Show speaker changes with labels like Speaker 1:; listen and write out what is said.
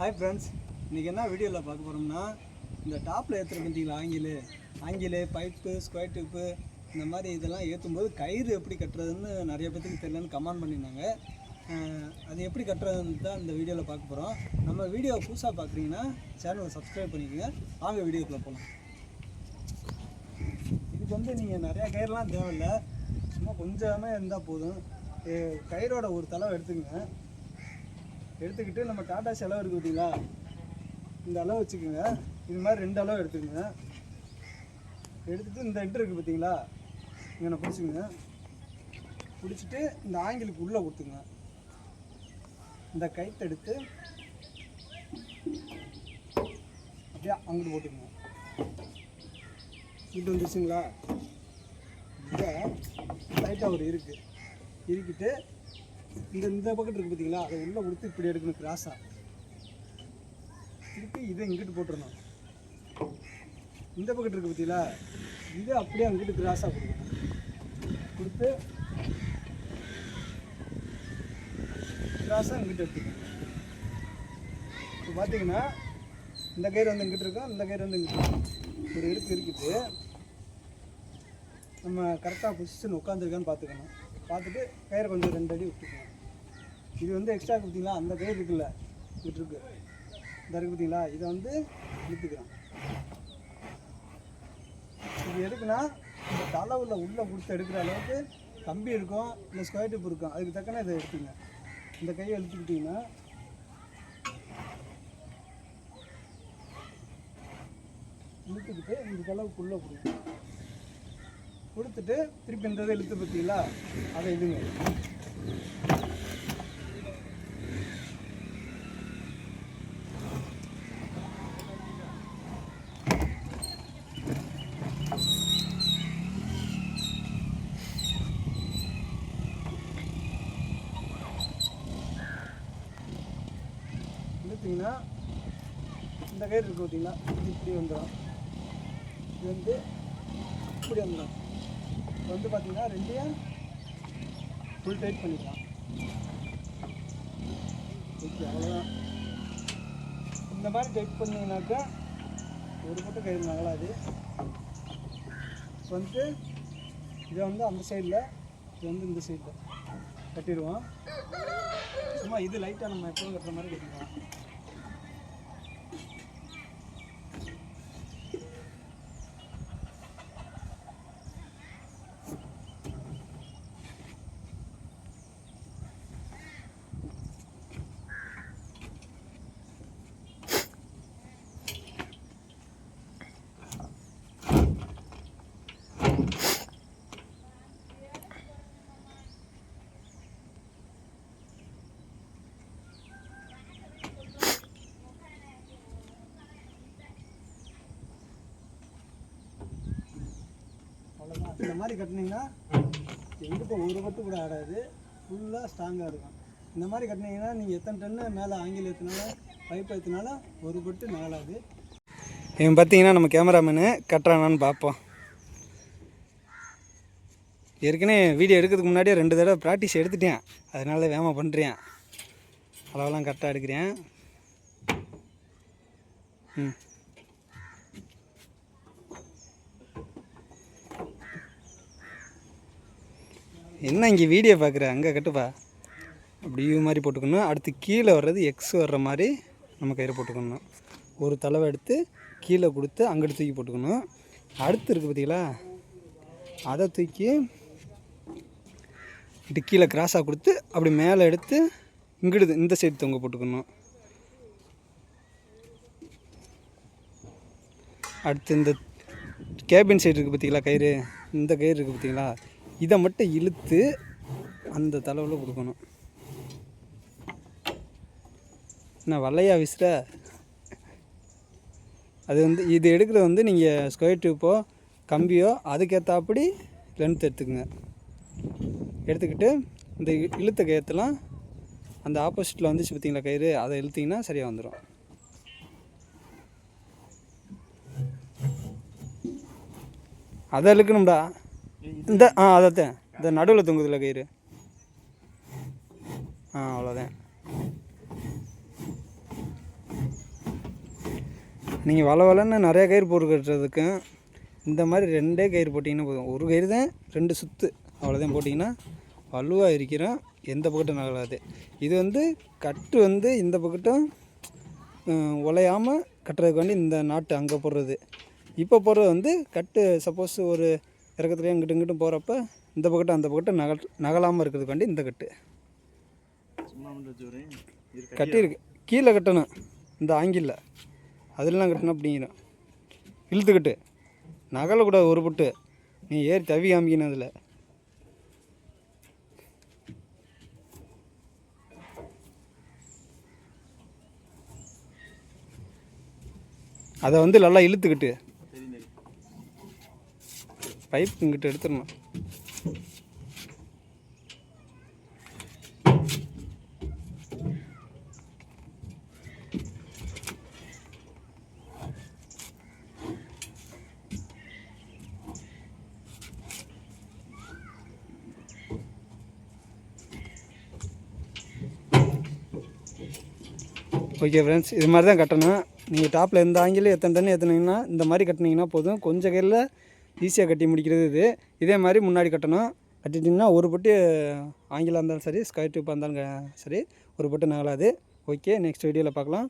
Speaker 1: Hi friends இன்றைக்கி என்ன வீடியோவில் பார்க்க போகிறோம்னா இந்த டாப்பில் ஏற்றுற பார்த்தீங்களா angle angle pipe square tube இந்த மாதிரி இதெல்லாம் ஏற்றும் போது கயிறு எப்படி கட்டுறதுன்னு நிறைய பேத்துக்கு தெரியலன்னு கமெண்ட் பண்ணியிருந்தாங்க. அது எப்படி கட்டுறதுன்னு தான் இந்த வீடியோவில் பார்க்க போகிறோம் நம்ம வீடியோ புதுசாக பார்க்குறீங்கன்னா சேனலை சப்ஸ்கிரைப் பண்ணிக்கோங்க. வாங்க வீடியோக்குள்ளே போகலாம் இதுக்கு வந்து நீங்கள் நிறையா கயிறுலாம் தேவையில்லை. சும்மா கொஞ்சமே இருந்தால் போதும். கயிறோட ஒரு தளவு எடுத்துக்கங்க. எடுத்துக்கிட்டு நம்ம டாடா செலவு இருக்குது பார்த்தீங்களா? இந்த அளவு வச்சுக்கோங்க. இது மாதிரி ரெண்டு அளவு எடுத்துக்கோங்க. எடுத்துட்டு இந்த எட்டு இருக்குது பார்த்தீங்களா? இங்கே நான் பிடிச்சிக்கோங்க. பிடிச்சிட்டு இந்த ஆங்கிலுக்கு உள்ளே கொடுத்துங்க இந்த கைத்தை எடுத்து அப்படியே அங்கிட்டு போட்டுக்கோங்க. இது வந்துருச்சுங்களா? இதை லைட்டாக ஒரு இருக்குது இருக்கிட்டு இந்த இந்த பக்கெட் இருக்குது பார்த்தீங்களா அதை உள்ளே கொடுத்து இப்படி எடுக்கணும் கிராஸாக திருப்பி இதை இங்கிட்டு போட்டுருணும் இந்த பக்கெட் இருக்குது பார்த்தீங்களா இதை அப்படியே அங்கிட்டு கிராஸாக கொடுக்கணும். கொடுத்து கிராஸாக இங்கிட்டு எடுத்துக்கணும். இப்போ பார்த்தீங்கன்னா இந்த கயிறு வந்து இங்கிட்டு இருக்கும் இந்த கயிறு வந்து இங்கிட்டு இருக்கும். ஒரு இருக்கு இருக்குது நம்ம கரெக்டாக பொசிஷன் உட்காந்துருக்கான்னு பார்த்துக்கணும் பார்த்துட்டு கயிறை கொஞ்சம் ரெண்டு அடி விட்டுக்கணும் இது வந்து எக்ஸ்ட்ரா கொடுத்தீங்களா? அந்த கயிறு இருக்குல்ல விட்டுருக்கு. இந்த இருக்கு பார்த்தீங்களா? இதை வந்து இழுத்துக்கிறோம் இது எதுக்குன்னா இந்த தலைவுல உள்ளே கொடுத்து எடுக்கிற அளவுக்கு கம்பி இருக்கும் இல்லை ஸ்கொயர் டிப் இருக்கும். அதுக்கு தக்கன இதை எடுத்துங்க. இந்த கையை இழுத்துக்கிட்டிங்கன்னா இழுத்துக்கிட்டு இந்த தலைவுக்கு உள்ளே கொடுத்துட்டு திருப்பி இந்த இதை இழுத்து பார்த்தீங்களா அதை இதுங்க. இழுத்தீங்கன்னா இந்த கயிறு இருக்கு பார்த்தீங்கன்னா இப்படி வந்துடும் இது வந்து இப்படி வந்துடும் இப்போ வந்து பார்த்தீங்கன்னா ரெண்டையும் ஃபுல் டைட் பண்ணிக்கலாம். ஓகே அவ்வளோதான் இந்த மாதிரி டைட் பண்ணிங்கனாக்கா ஒரு மட்டும் கயிறு நகலாது. இப்போ வந்து இதை வந்து அந்த சைடில் இது வந்து இந்த சைடில் கட்டிடுவோம். சும்மா இது லைட்டாக நம்ம எப்பவும் கட்டுற மாதிரி கட்டிக்கலாம் அவ்வளோதான் இந்த மாதிரி கட்டினீங்கன்னா எங்கிட்ட ஒரு பட்டு கூட ஆடாது. ஃபுல்லாக ஸ்ட்ராங்காக இருக்கும். இந்த மாதிரி கட்டினீங்கன்னா நீங்கள் எத்தனை டன்னு மேலே ஆங்கில ஏற்றினாலும் பைப் ஏற்றினாலும் ஒரு பட்டு நகலாது இவன் பார்த்தீங்கன்னா நம்ம கேமராமேனு கட்டுறானான்னு பார்ப்போம். ஏற்கனவே வீடியோ எடுக்கிறதுக்கு முன்னாடியே ரெண்டு தடவை ப்ராக்டிஸ் எடுத்துட்டேன். அதனால வேமா பண்ணுறேன் அளவெல்லாம் கரெக்டாக எடுக்கிறேன். ம். என்ன இங்கே வீடியோ பார்க்குற அங்கே கட்டுப்பா அப்படி U மாதிரி போட்டுக்கணும். அடுத்து கீழே வர்றது எக்ஸ் வர்ற மாதிரி நம்ம கயிறு போட்டுக்கணும். ஒரு தலைவை எடுத்து கீழே கொடுத்து அங்கிட்டு தூக்கி போட்டுக்கணும். அடுத்து இருக்குது பார்த்தீங்களா அதை தூக்கி இட்டு கீழே கிராஸாக கொடுத்து அப்படி மேலே எடுத்து இங்கிட்டு இந்த சைடு தொங்க போட்டுக்கணும். அடுத்து இந்த கேபின் சைடு இருக்குது பார்த்தீங்களா கயிறு? இந்த கயிறு இருக்குது பார்த்தீங்களா இதை மட்டும் இழுத்து அந்த தளவில் கொடுக்கணும். என்ன வல்லையா விசிற? அது வந்து இது எடுக்கிறது வந்து நீங்கள் ஸ்கொயர் டியூப்போ கம்பியோ அதுக்கேற்றாப்படி லென்த் எடுத்துக்கோங்க. எடுத்துக்கிட்டு இந்த இழுத்த கயத்தெல்லாம் அந்த ஆப்போசிட்டில் வந்துச்சு பார்த்தீங்களா கயிறு அதை இழுத்திங்கன்னா சரியாக வந்துடும் அதை இழுக்கணும்டா. இந்த ஆ அதான் இந்த நடுவில் தொங்குதில்ல கயிறு. ஆ அவ்வளோதான் நீங்கள் வள வளன்னு நிறைய கயிறு போட்டு கட்டுறதுக்கும் இந்த மாதிரி ரெண்டே கயிறு போட்டிங்கன்னா போதும். ஒரு கயிறு தான் ரெண்டு சுற்று அவ்வளோதான் போட்டிங்கன்னா வலுவாக இருக்கிறோம் எந்த பக்கட்டும் நகலாது இது வந்து கட்டு வந்து இந்த பக்கட்டும் உலையாமல் கட்டுறதுக்கு வேண்டி இந்த நாட்டு அங்கே போடுறது. இப்போ போடுறது வந்து கட்டு சப்போஸ் ஒரு இறக்கத்துலேயே இங்கிட்டு இங்கிட்டும் போகிறப்ப இந்த பக்கட்டும் அந்த பக்கட்டும் நகல் நகலாமல் இருக்கிறதுக்கு வேண்டி இந்த கட்டு. கட்டியிருக்கு கீழே கட்டணும். இந்த ஆங்கிளில். அதெல்லாம் கட்டணும் அப்படிங்கிறோம். இழுத்துக்கிட்டு நகலக்கூடாது ஒரு புட்டு. நீ ஏறி தவி காமிக்கணும் அதில். அதை வந்து நல்லா இழுத்துக்கிட்டு பைப் இங்கிட்ட எடுத்துடணும். ஓகே ஃப்ரெண்ட்ஸ் இது மாதிரி தான் கட்டணும் நீங்கள் டாப்பில் எந்த ஆங்கிலும் எத்தனை தண்ணி எத்தனைங்கன்னா இந்த மாதிரி கட்டினீங்கன்னா போதும். கொஞ்சம் கையில் ஈஸியாக கட்டி முடிக்கிறது இது. இதே மாதிரி முன்னாடி கட்டணும். கட்டிட்டிங்கன்னா ஒரு பட்டு ஆங்கிலம் இருந்தாலும் சரி ஸ்கொயர் டியூப்பாக இருந்தாலும் சரி ஒரு பட்டு நகலாது. ஓகே நெக்ஸ்ட் வீடியோவில் பார்க்கலாம்